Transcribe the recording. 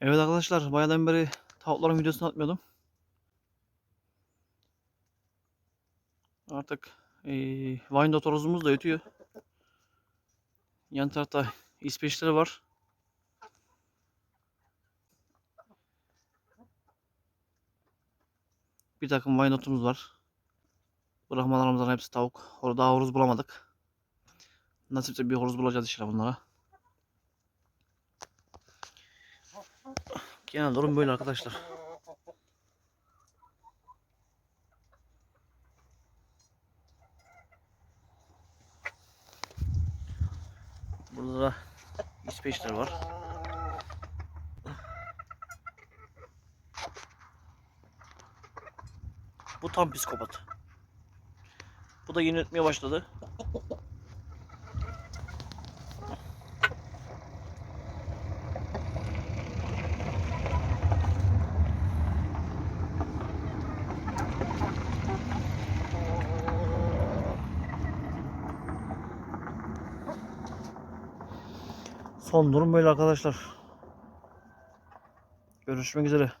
Evet arkadaşlar bayağıdan beri tavukların videosunu atmıyordum. Artık eee Wyandotte horozumuz da ötüyor. Yan tarafta İsveçleri var. Bir takım Wyandotte'umuz var. Bırakmalarımızdan hepsi tavuk. Daha horoz bulamadık. Nasipse bir horoz bulacağız inşallah bunlara. Genel durum böyle arkadaşlar. Burada da İsveçler var. Bu tam psikopat. Bu da yeni ötmeye başladı. Son durum böyle arkadaşlar. Görüşmek üzere.